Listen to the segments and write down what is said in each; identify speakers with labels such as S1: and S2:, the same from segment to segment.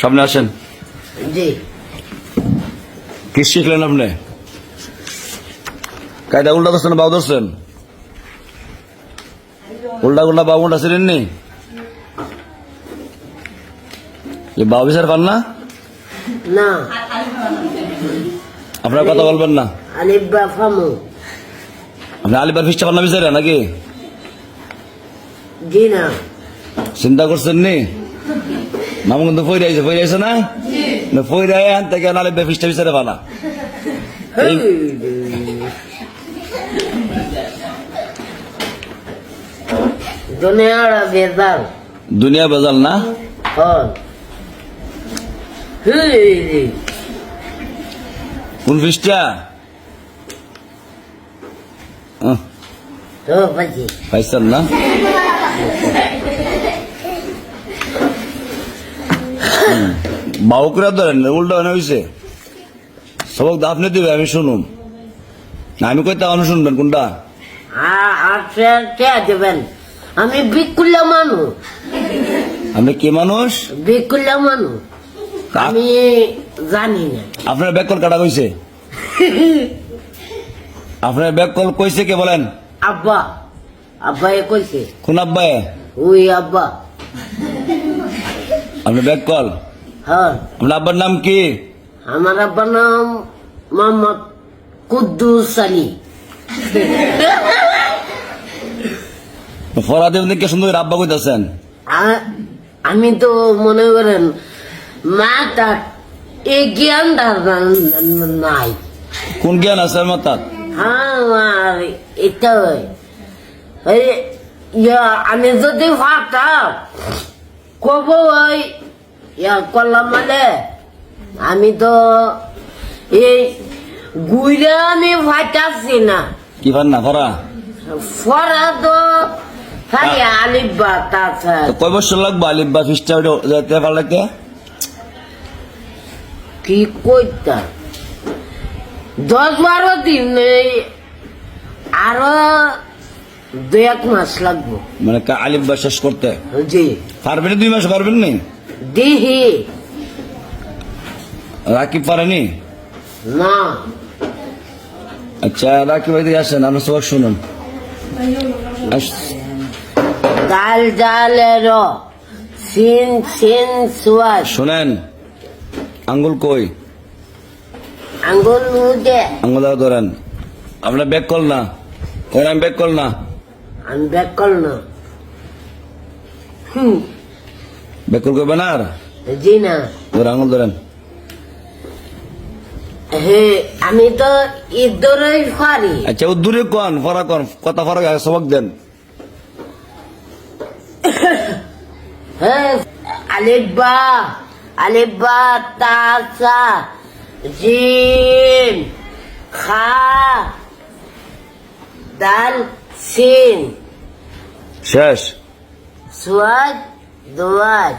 S1: সামনে আসেন।
S2: জি।
S1: কি শিখলেন আপনি? কায়দা উল্টা ধরছেন বাউ ধরছেন? উল্টা উল্টা বাবু উল্টা ছিলেন নি বাবু বিচার পান না?
S2: না।
S1: আপনার কথা বলবেন না। আপনি আলিবার ফিসটা পান না বিচারে নাকি?
S2: জি না।
S1: চিন্তা করছেন নি? মামু কিন্তু ফইরে আইছে ফইরে আইছে না না ফইরে আয় আনতে কেন আলিবার ফিসটা বিচারে পানা এই-
S2: দুনিয়ার বেদাল
S1: দুনিয়া বেজাল না কোন ফিসটা পাইছেন না বাউ করে ধরেন উল্টো এনে হয়েছে সবক তো আপনি দিবে আমি শুনুন না আমি কইতে আপনি শুনবেন কোনটা?
S2: দেবেন? আমি বিকুল্লা মানুষ
S1: আপনি কে মানুষ?
S2: বিকুল্লা মানুষ আমি জানি না।
S1: আপনার ব্যাক কল কাটা কইছে? আপনার ব্যাক কল কইছে কে বলেন?
S2: আব্বা। আব্বা এ কইছে।
S1: কোন আব্বাই?
S2: ওই আব্বা।
S1: আপনার ব্যাক কল।
S2: হ্যাঁ।
S1: আপনার আব্বার নাম কি?
S2: আমার আব্বার নাম মোহাম্মদ কুদ্দুস আলী।
S1: ফরাদে কে সুন্দর আব্বা কইতাছেন?
S2: আমি তো মনে করেন মাটা এই জ্ঞানটা না- না- নাই।
S1: কোন জ্ঞান আছে আমার মাথাত
S2: আমার এটা আমি যদি ভাবতাম কব ওই করলাম মানে? আমি তো এই গুইরা আমি ভাইটাছি না।
S1: কি পান না ফরা?
S2: ফরা তো খালি আলিব্বা তাছাড়া
S1: কয় বছর লাগবে আলিব্বা ফিসটা যেতে পারলে
S2: কি কইতা? দশ বারো দিন আরও দু এক মাস লাগবো।
S1: মানে কা- আলিব্বা শেষ করতে?
S2: জি।
S1: পারবেন দুই মাস পারবেন নি?
S2: দিহি।
S1: রাকিব পারেনি?
S2: না।
S1: আচ্ছা রাকিব ভাই আসেন আমরা সবাই শুনুন।
S2: ডাল ডালের সিন সিন সুয়াস
S1: শোনেন আঙ্গুল কই?
S2: আঙ্গুল মুদে
S1: আঙ্গুল ধরেন। আপনার ব্যাক কল না। নাম ব্যাক কল না।
S2: আমি ব্যাক কল না। হুম।
S1: ব্যাক কল করবেন আর?
S2: জি না।
S1: ওর আঙ্গুল ধরেন।
S2: হে আমি তো ইদরই পারি
S1: আচ্ছা ও দূরে কন? ফরা কন? কথা ফরা সবক দেন।
S2: হ্যাঁ আলিব্বা আলিব্বা তাসা জিম খা দাল সিন।
S1: শেষ।
S2: সুয়াদ দুয়াদ।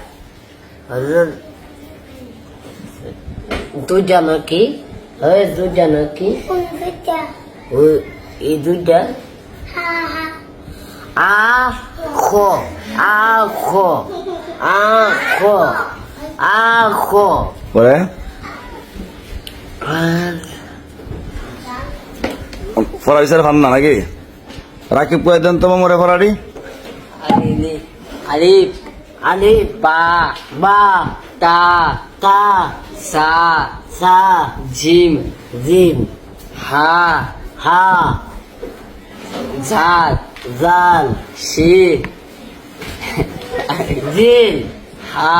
S2: দুটা নাকি হয় দুটা নাকি ওই এই দুটা আ খ। আ খ। আ খ। আ খ।
S1: পরে?
S2: আর
S1: ফরা বিচার ফান না নাকি? রাকিব কয়ে দেন তোমার মরে ফরারি?
S2: আলিফ আলিফ বা বা তা তা সা সা জিম জিম হা হা জাল জাল শিন জিল হা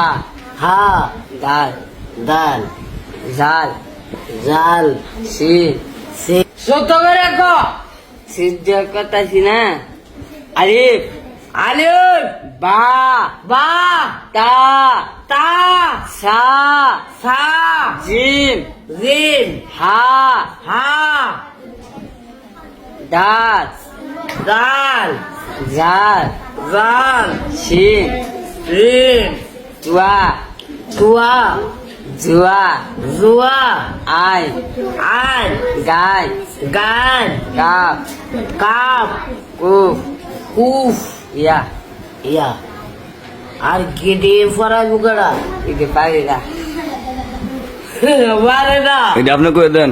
S2: হা দাল দাল জাল জাল শিন সত্য করে সিদ্ধ না আলিফ। আলিফ বা বা, তা তা, সা সা, জিম জিম, হা হা দাল দাল জাল জাল শিন শিন তুয়া তুয়া, জুয়া জুয়া, আই আই, গাই গান কাপ কাপ, কুফ কুফ ইয়া ইয়া। আর গেটে পড়া বুকারা
S3: এটা পারি না
S2: পারে না
S1: এটা আপনি কয়ে দেন?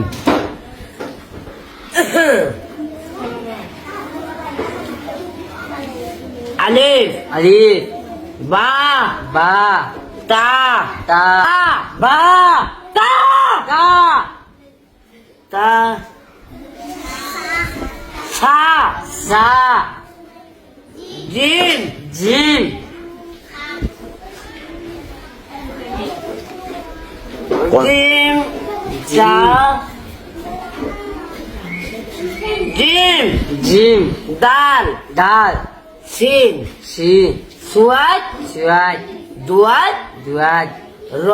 S2: আলিফ।
S3: আলিফ।
S2: বা।
S3: বা।
S2: তা।
S3: তা।
S2: বা। তা।
S3: তা।
S2: তা। সা।
S3: সা।
S2: জিম
S3: জিম
S2: জিম। চা। জিম।
S3: জিম।
S2: দাল।
S3: ডাল
S2: সিন
S3: সিন
S2: সুয়াদ।
S3: সুয়াদ।
S2: দুয়াদ।
S3: দুয়াদ।
S2: র।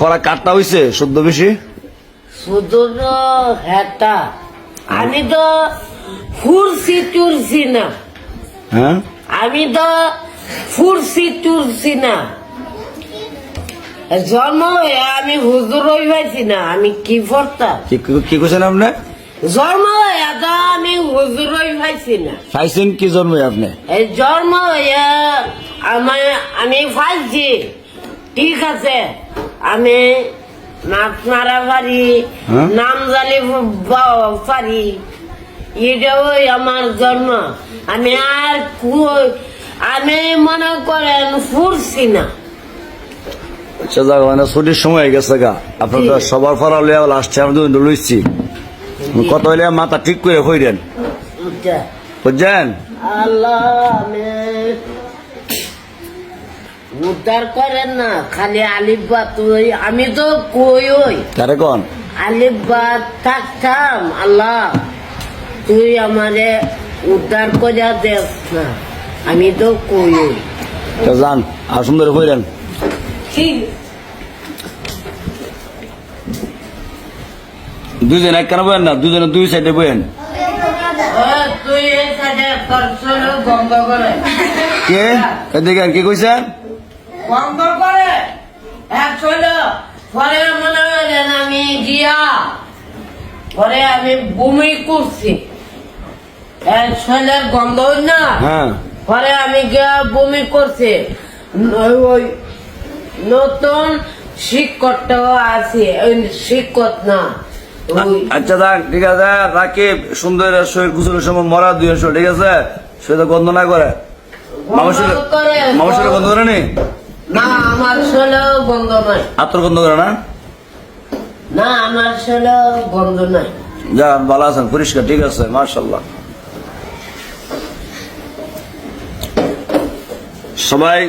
S1: পড়া কাটটা হইছে শুদ্ধ বেশি?
S2: শুধু তো হেটা আমি তো ফুরসি টুরসি না।
S1: হ্যাঁ?
S2: আমি তো ফুরসি টুরসি না। জন্ম আমি হুজুর হই পাইছি না আমি কি পড়তাম
S1: কি কি- কি আপনি?
S2: জন্ম তো আমি হুজুর হই পাইছি না।
S1: খাইছেন কি জন্মে আপনি?
S2: এই জন্ম আমার আমি ফাইছি ঠিক আছে আমি পারি
S1: হ্যাঁ?
S2: নাম জালি বা- পারি এটাও আমার জন্ম। আমি আর আমি মনে করেন ফুরছি না।
S1: আচ্ছা মানে ছুটির সময় হয়ে গেছে গা। আপনার সবার ফরা লিয়া লাস্টে আমি লইছি। কত হইলে মাথা ঠিক করে হইলেন
S2: বুঝছে?
S1: বুঝছেন?
S2: আল্লাহ উদ্ধার করেন না খালি আলিফা তুই আমি তো কই ওই?
S1: কারে কন?
S2: আলিফবাদ থাকতাম আল্লাহ তুই আমারে উদ্ধার করে দেখ না আমি তো কই
S1: তা যান আর সুন্দর হইলেন
S2: ঠিক
S1: দুইজন এক কেন বয়েন না দুজনে দুই সাইডে বয়েন
S2: তুই এই সাইডে বন্ধ করে।
S1: কে? এদিকে কি কইছেন
S2: বন্ধ করে এক চলো পরে মনে হলেন আমি গিয়া পরে আমি বমি করছি। এক ছেলের গন্ধ না?
S1: হ্যাঁ।
S2: পরে আমি গিয়া বমি করছি। ওই নতুন শিক্ষকটাও আছে ওই শিক্ষক না
S1: আচ্ছা যাক ঠিক আছে রাকিব সুন্দর শরীর সময় মরা দুই ঠিক আছে? সে তো গন্ধ না করে। মানুষের
S2: করে
S1: মানুষের গন্ধ করে নি
S2: না আমার ছেলেও গন্ধ নাই
S1: আত্মর গন্ধ করে না?
S2: না আমার ছেলেও গন্ধ নাই
S1: যা ভালো আছেন পরিষ্কার ঠিক আছে মার্শাল্লাহ সবাই